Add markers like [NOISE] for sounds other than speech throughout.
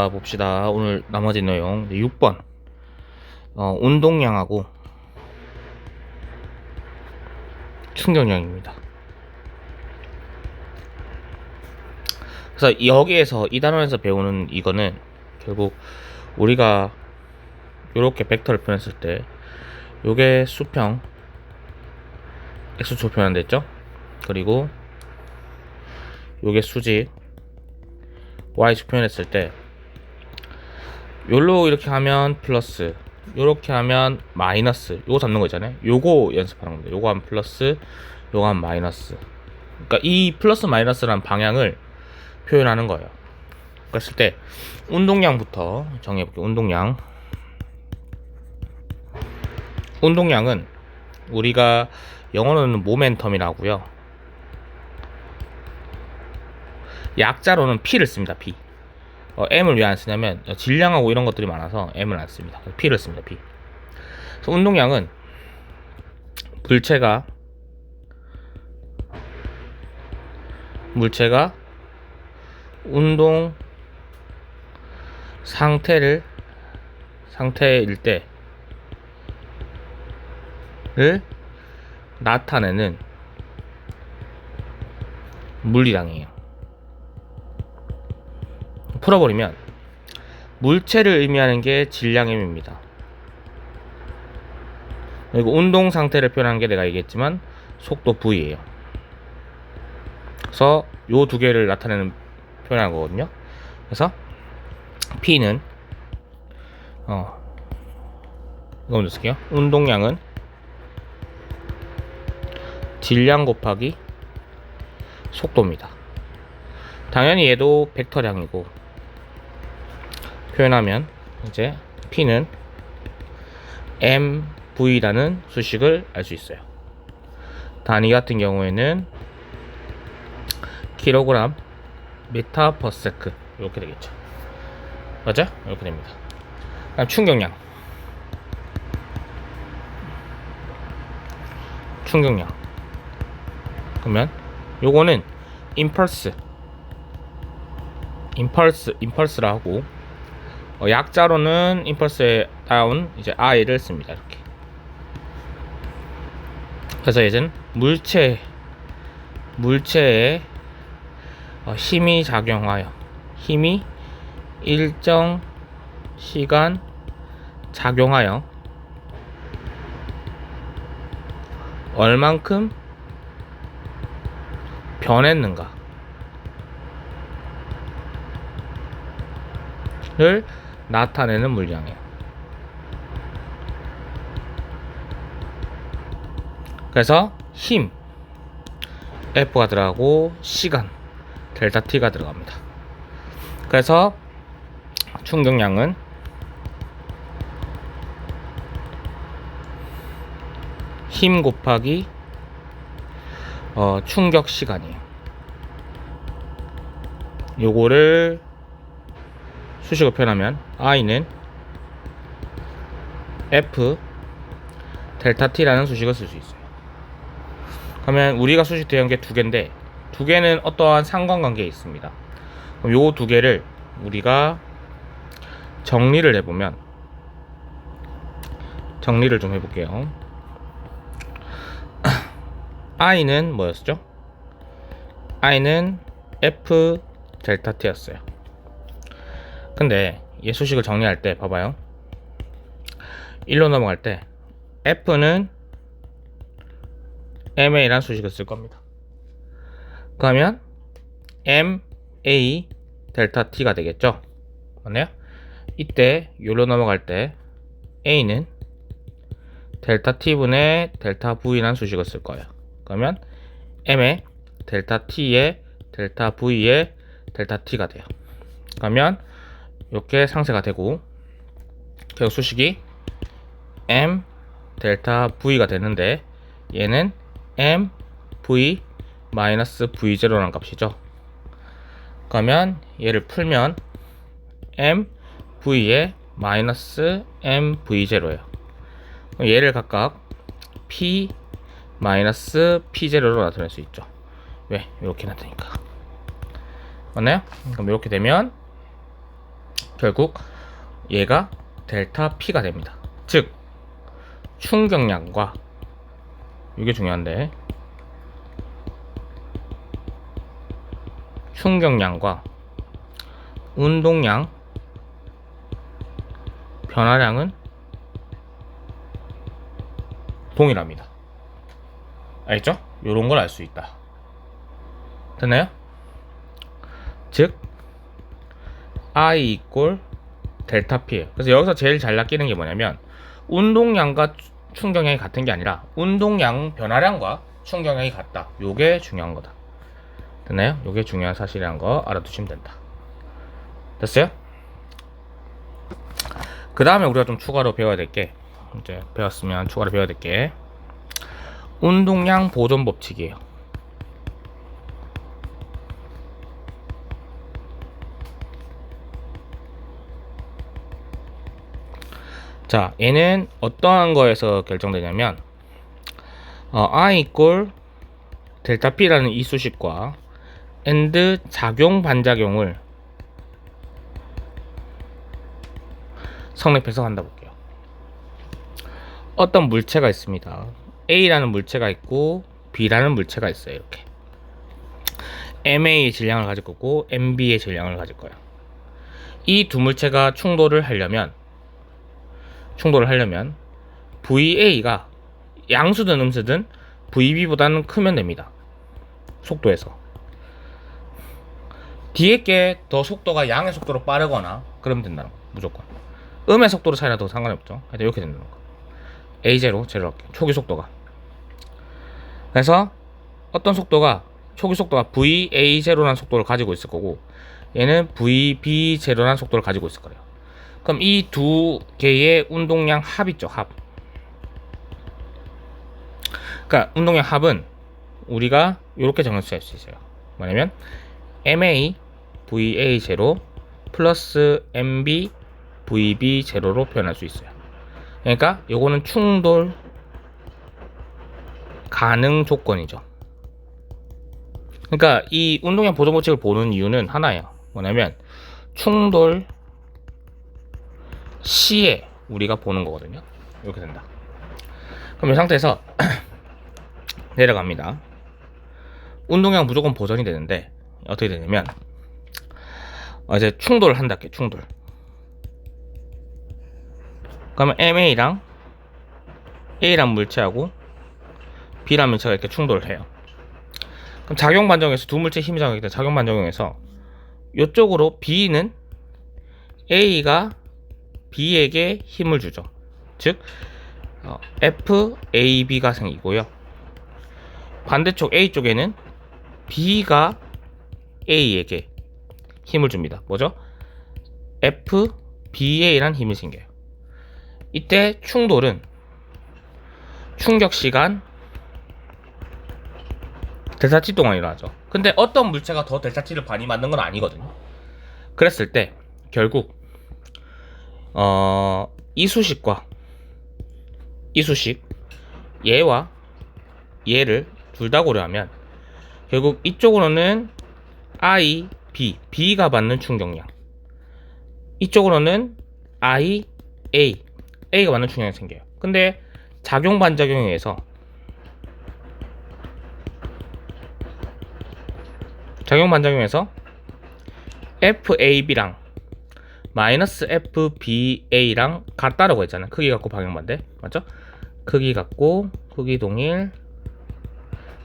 자, 봅시다. 오늘 나머지 내용 6번 어, 운동량하고 충격량입니다. 그래서 여기에서 이 단원에서 배우는 이거는 결국 우리가 이렇게 벡터를 표현했을 때 요게 수평 x축 표현됐죠? 그리고 요게 수직 y축 표현했을 때 요로 이렇게 하면 플러스 요렇게 하면 마이너스. 요거 잡는 거 있잖아요. 요거 연습하는 겁니다. 요거 하면 플러스 요거 하면 마이너스. 그러니까 이 플러스 마이너스라는 방향을 표현하는 거예요. 그랬을 때 운동량부터 정해 볼게요. 운동량. 운동량은 우리가 영어로는 모멘텀이라고요. 약자로는 P를 씁니다. P 어, M을 왜 안 쓰냐면 어, 질량하고 이런 것들이 많아서 M을 안 씁니다. P를 씁니다. P. 그래서 운동량은 물체가 물체가 운동 상태를 상태일 때를 나타내는 물리량이에요. 풀어버리면 물체를 의미하는 게 질량임입니다. 그리고 운동 상태를 표현하는 게 내가 얘기했지만 속도 V예요. 그래서 요 두 개를 나타내는 표현한 거거든요. 그래서 P는 어 이거 쓸게요. 운동량은 질량 곱하기 속도입니다. 당연히 얘도 벡터량이고 표현하면 이제 P는 MV라는 수식을 알 수 있어요. 단위 같은 경우에는 킬로그램 미터 퍼 세크 이렇게 되겠죠. 맞아? 이렇게 됩니다. 그다음 충격량. 충격량. 그러면 요거는 임펄스 임펄스 임펄스라 하고 어, 약자로는 임펄스에 따온 이제 i를 씁니다 이렇게. 그래서 이젠 물체 물체에 어, 힘이 작용하여 힘이 일정 시간 작용하여 얼만큼 변했는가 를 나타내는 물량이에요. 그래서 힘 F가 들어가고 시간 델타 T가 들어갑니다. 그래서 충격량은 힘 곱하기 어, 충격 시간이에요. 요거를 수식을 표현하면 i는 f 델타 t라는 수식을 쓸 수 있어요. 그러면 우리가 수식 대한 게두 개인데 두 개는 어떠한 상관관계에 있습니다. 그럼 요 두 개를 우리가 정리를 해보면 정리를 좀 해볼게요. [CLEARS THROAT] i는 뭐였죠? i는 f 델타 t였어요. 근데 얘 수식을 정리할 때 봐봐요. 1로 넘어갈 때 f는 ma란 수식을 쓸 겁니다. 그러면 ma 델타 t가 되겠죠? 맞나요? 이때 요로 넘어갈 때 a는 델타 t분의 델타 v란 수식을 쓸 거예요. 그러면 m의 델타 t의 델타 v의 델타 t가 돼요. 그러면 이렇게 상세가 되고 결국 수식이 m 델타 v가 되는데 얘는 m v 마이너스 v0라는 값이죠. 그러면 얘를 풀면 m v에 마이너스 m v0예요. 얘를 각각 p 마이너스 p0로 나타낼 수 있죠. 왜? 이렇게 나타니까. 맞나요? 그럼 이렇게 되면 결국 얘가 델타 P가 됩니다. 즉 충격량과 이게 중요한데 충격량과 운동량 변화량은 동일합니다. 알겠죠? 요런 걸 알 수 있다. 됐나요? 즉 I 이꼴 델타 P예요. 그래서 여기서 제일 잘 낚이는 게 뭐냐면 운동량과 추- 충격량이 같은 게 아니라 운동량 변화량과 충격량이 같다. 요게 중요한 거다. 됐나요? 요게 중요한 사실이란 거 알아두시면 된다. 됐어요? 그 다음에 우리가 좀 추가로 배워야 될 게 이제 배웠으면 추가로 배워야 될 게 운동량 보존 법칙이에요. 자, 얘는 어떠한 거에서 결정되냐면 어, I 이꼴 델타 P라는 이 수식과 and 작용 반작용을 성립해서 한다 볼게요. 어떤 물체가 있습니다. A라는 물체가 있고 B라는 물체가 있어요. 이렇게 MA의 질량을 가질 거고 MB의 질량을 가질 거예요. 이 두 물체가 충돌을 하려면 충돌을 하려면 VA가 양수든 음수든 VB보다는 크면 됩니다. 속도에서. 뒤에 게 더 속도가 양의 속도로 빠르거나 그러면 된다는 거 무조건. 음의 속도로 차이 나도 상관없죠. 하여튼 이렇게 된다는 거. A0 제로 할게요. 초기 속도가. 그래서 어떤 속도가 초기 속도가 VA0라는 속도를 가지고 있을 거고 얘는 VB0라는 속도를 가지고 있을 거예요. 그럼 이 두 개의 운동량 합 있죠, 합. 그러니까 운동량 합은 우리가 이렇게 정리할 수 있어요. 뭐냐면 MA VA 제로 플러스 MB VB 제로로 표현할 수 있어요. 그러니까 요거는 충돌 가능 조건이죠. 그러니까 이 운동량 보존 법칙을 보는 이유는 하나예요. 뭐냐면 충돌 시에 우리가 보는 거거든요. 이렇게 된다. 그럼 이 상태에서 [CLEARS THROAT] 내려갑니다. 운동량 무조건 보존이 되는데 어떻게 되냐면 어, 이제 충돌을 한다 게 충돌. 그러면 MA랑 A랑 물체하고 B랑 물체가 이렇게 충돌을 해요. 그럼 작용 반정에서 두 물체 힘이 작용하기 때문에 작용 반정에서 이쪽으로 B는 A가 B에게 힘을 주죠. 즉 어, FAB가 생기고요. 반대쪽 A 쪽에는 B가 A에게 힘을 줍니다. 뭐죠? FBA란 힘이 생겨요. 이때 충돌은 충격 시간 t 동안 일어나죠. 근데 어떤 물체가 더 t를 많이 맞는 건 아니거든요. 그랬을 때 결국 어, 이 수식과 이 수식 얘와 얘를 둘 다 고려하면 결국 이쪽으로는 I, B, B가 받는 충격량 이쪽으로는 I, A, A가 받는 충격량이 생겨요. 근데 작용 반작용에 의해서 작용 반작용에서 FAB랑 마이너스 FBA랑 같다라고 했잖아요. 크기 갖고 방향 반대. 맞죠? 크기 갖고 크기 동일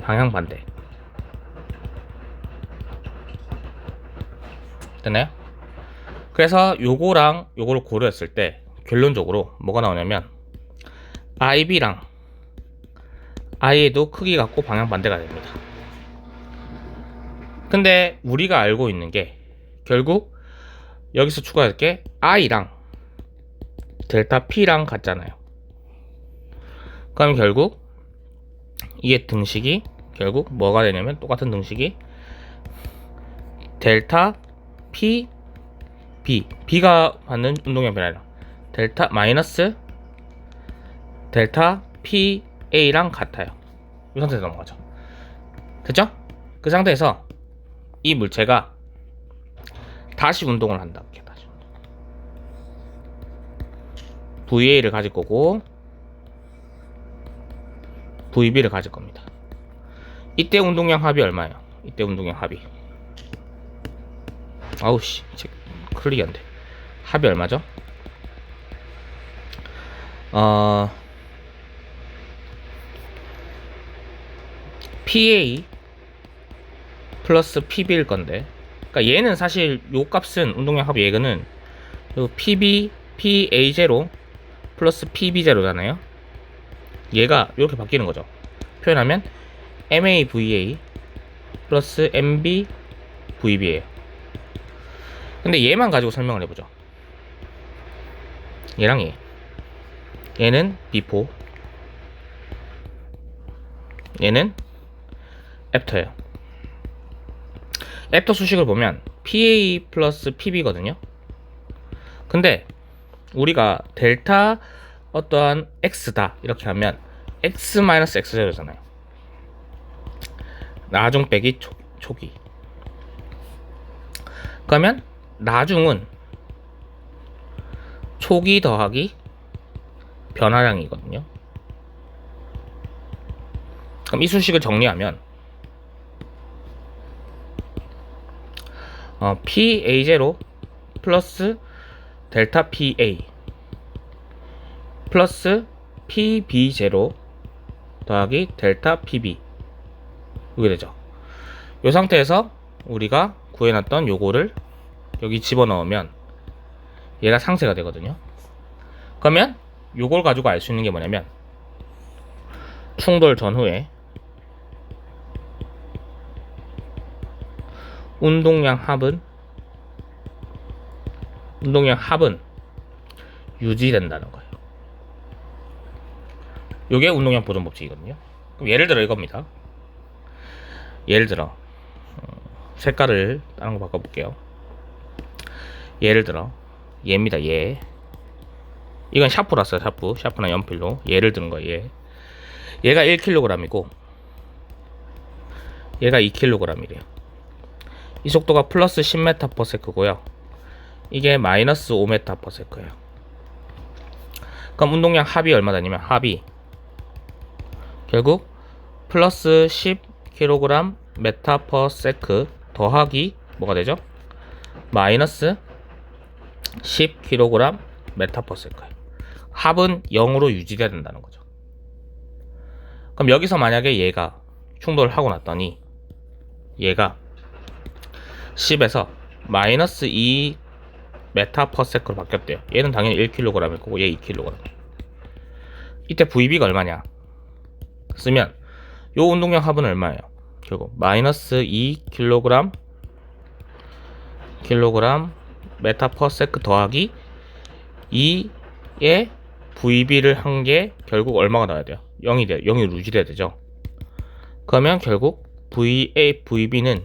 방향 반대. 됐나요? 그래서 요거랑 요거를 고려했을 때 결론적으로 뭐가 나오냐면 IB랑 I에도 크기 갖고 방향 반대가 됩니다. 근데 우리가 알고 있는 게 결국 여기서 추가할 게 i랑 델타 p랑 같잖아요. 그럼 결국 이게 등식이 결국 뭐가 되냐면 똑같은 등식이 델타 p b b가 받는 운동량 변화량 델타 마이너스 델타 p a랑 같아요. 이 상태에서 넘어가죠. 됐죠? 그 상태에서 이 물체가 다시 운동을 한다. 이렇게 다시. VA를 가질 거고 VB를 가질 겁니다. 이때 운동량 합이 얼마예요? 이때 운동량 합이 아우씨 클릭이 안 돼 합이 얼마죠? 어 PA 플러스 PB일 건데 그러니까 얘는 사실 요 값은 운동량 합의 얘는 요 PB PA0 플러스 PB0잖아요. 얘가 이렇게 바뀌는 거죠. 표현하면 MAVA 플러스 MB VB예요. 근데 얘만 가지고 설명을 해보죠. 얘랑 얘. 얘는 before 얘는 애프터예요 애프터 수식을 보면 PA 플러스 PB거든요. 근데 우리가 델타 어떠한 x다 이렇게 하면 x 마이너스 x0잖아요. 나중 빼기 초, 초기. 그러면 나중은 초기 더하기 변화량이거든요. 그럼 이 수식을 정리하면 어, PA0 플러스 델타 PA 플러스 PB0 더하기 델타 PB 이게 되죠. 이 상태에서 우리가 구해놨던 요거를 여기 집어넣으면 얘가 상세가 되거든요. 그러면 요걸 가지고 알 수 있는 게 뭐냐면 충돌 전후에 운동량 합은 운동량 합은 유지된다는 거예요. 요게 운동량 보존 법칙이거든요. 그럼 예를 들어 이겁니다. 예를 들어 어, 색깔을 다른 거 바꿔볼게요. 예를 들어 얘입니다. 얘. 이건 샤프라서 샤프, 샤프나 연필로 예를 드는 거예요. 얘. 얘가 1kg이고 얘가 2kg이래요. 이 속도가 플러스 10m/s고요. 이게 마이너스 5m/s예요. 그럼 운동량 합이 얼마다냐면 합이 결국 플러스 10kg m/s 더하기 뭐가 되죠? 마이너스 10kg m/s예요. 합은 0으로 유지돼야 된다는 거죠. 그럼 여기서 만약에 얘가 충돌을 하고 났더니 얘가 10에서 마이너스 2 메타 퍼세크로 바뀌었대요. 얘는 당연히 1kg일 거고 얘 2kg. 이때 VB가 얼마냐? 쓰면 요 운동량 합은 얼마예요? 결국 마이너스 2kg 킬로그램 메타 퍼세크 더하기 2의 VB를 한 게 결국 얼마가 나와야 돼요? 0이 돼요. 0이 루지돼야 되죠. 그러면 결국 VA, VB는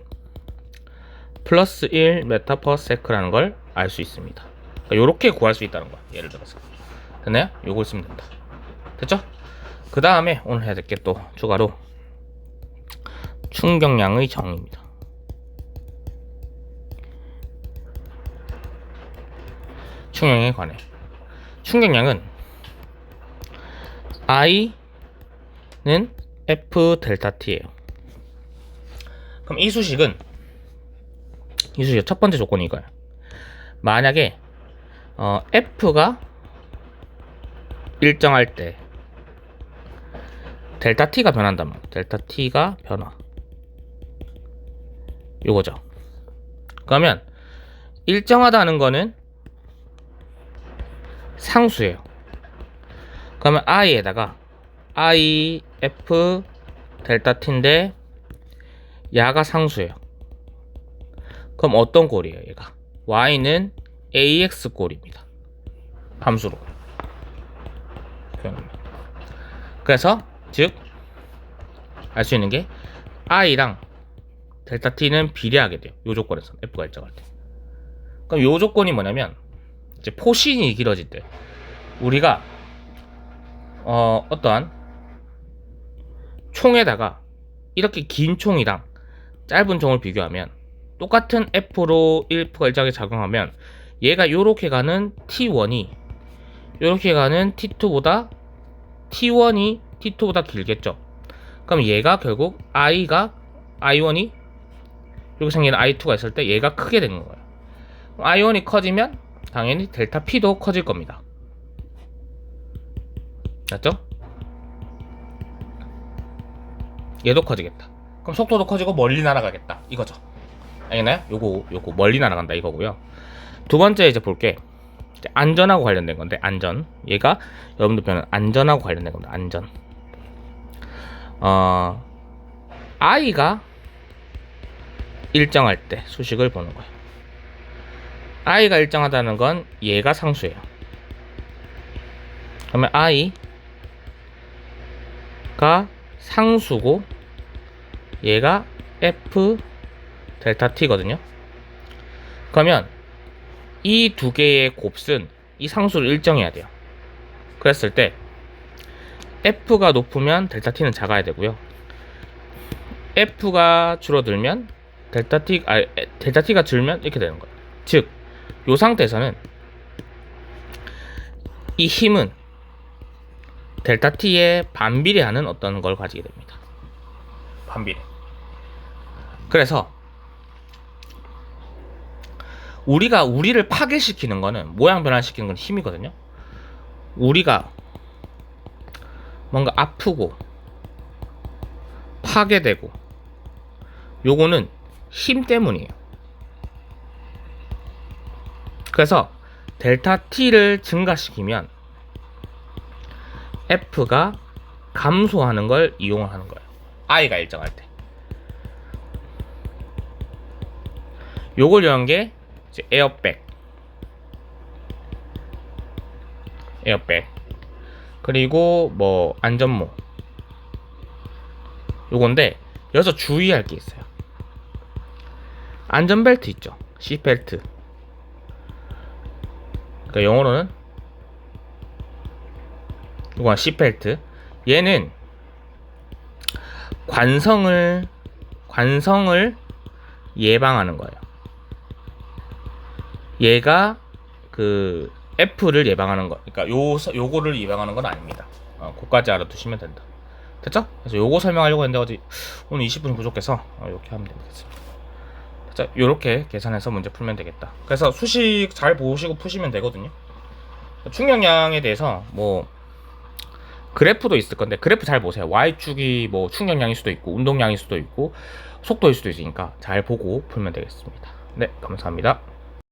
플러스 1 메타 퍼 세크라는 걸 알 수 있습니다. 그러니까 요렇게 구할 수 있다는 거야. 예를 들어서. 됐나요? 요걸 쓰면 된다. 됐죠? 그 다음에 오늘 해야 될 게 또 추가로 충격량의 정의입니다. 충격량에 관해. 충격량은 I는 F 델타 T예요. 그럼 이 수식은 이 수식 첫 번째 조건이 이거예요. 만약에 어, F가 일정할 때 델타 T가 변한다면 델타 T가 변화 요거죠. 그러면 일정하다는 거는 상수예요. 그러면 i에다가 i f 델타 t인데 야가 상수예요. 그럼 어떤 꼴이에요, 얘가? y는 ax 꼴입니다. 함수로. 그래서 즉 알 수 있는 게 i랑 델타 t는 비례하게 돼요. 요 조건에서 f가 일정할 때. 그럼 요 조건이 뭐냐면 이제 포신이 길어질 때 우리가 어, 어떠한 총에다가 이렇게 긴 총이랑 짧은 총을 비교하면 똑같은 F로 1F가 일정하게 작용하면 얘가 요렇게 가는 T1이 이렇게 가는 T2보다 T1이 T2보다 길겠죠. 그럼 얘가 결국 i가 i1이 이렇게 생기는 i2가 있을 때 얘가 크게 되는 거예요. i1이 커지면 당연히 델타 p도 커질 겁니다. 맞죠? 얘도 커지겠다. 그럼 속도도 커지고 멀리 날아가겠다. 이거죠. 알겠나요? 요거 요거 멀리 날아간다 이거고요. 두 번째 이제 볼게 안전하고 관련된 건데 안전 얘가 여러분들 표현은 안전하고 관련된 겁니다. 안전. 어 i가 일정할 때 수식을 보는 거예요. i가 일정하다는 건 얘가 상수예요. 그러면 i가 상수고 얘가 f 델타 t거든요. 그러면 이 두 개의 곱은 이 상수를 일정해야 돼요. 그랬을 때 f가 높으면 델타 t는 작아야 되고요. f가 줄어들면 델타 t 아 에, 델타 t가 줄면 이렇게 되는 거예요. 즉, 이 상태에서는 이 힘은 델타 t에 반비례하는 어떤 걸 가지게 됩니다. 반비례. 그래서 우리가 우리를 파괴시키는 거는 모양 변화시키는 건 힘이거든요. 우리가 뭔가 아프고 파괴되고 요거는 힘 때문이에요. 그래서 델타 t를 증가시키면 f가 감소하는 걸 이용을 하는 거예요. i가 일정할 때. 요걸 이용한 게 이제 에어백. 에어백. 그리고 뭐 안전모. 요건데 여기서 주의할 게 있어요. 안전벨트 있죠. C벨트. 그러니까 영어로는 이건 C벨트. 얘는 관성을 관성을 예방하는 거예요. 얘가 그 F를 예방하는 거. 그러니까 요 요거를 예방하는 건 아닙니다. 어, 그까지 알아두시면 된다. 됐죠? 그래서 요거 설명하려고 했는데 어디 오늘 20분이 부족해서 어, 이렇게 하면 되겠습니다. 자, 요렇게 계산해서 문제 풀면 되겠다. 그래서 수식 잘 보시고 푸시면 되거든요. 충격량에 대해서 뭐 그래프도 있을 건데 그래프 잘 보세요. y축이 뭐 충격량일 수도 있고 운동량일 수도 있고 속도일 수도 있으니까 잘 보고 풀면 되겠습니다. 네, 감사합니다.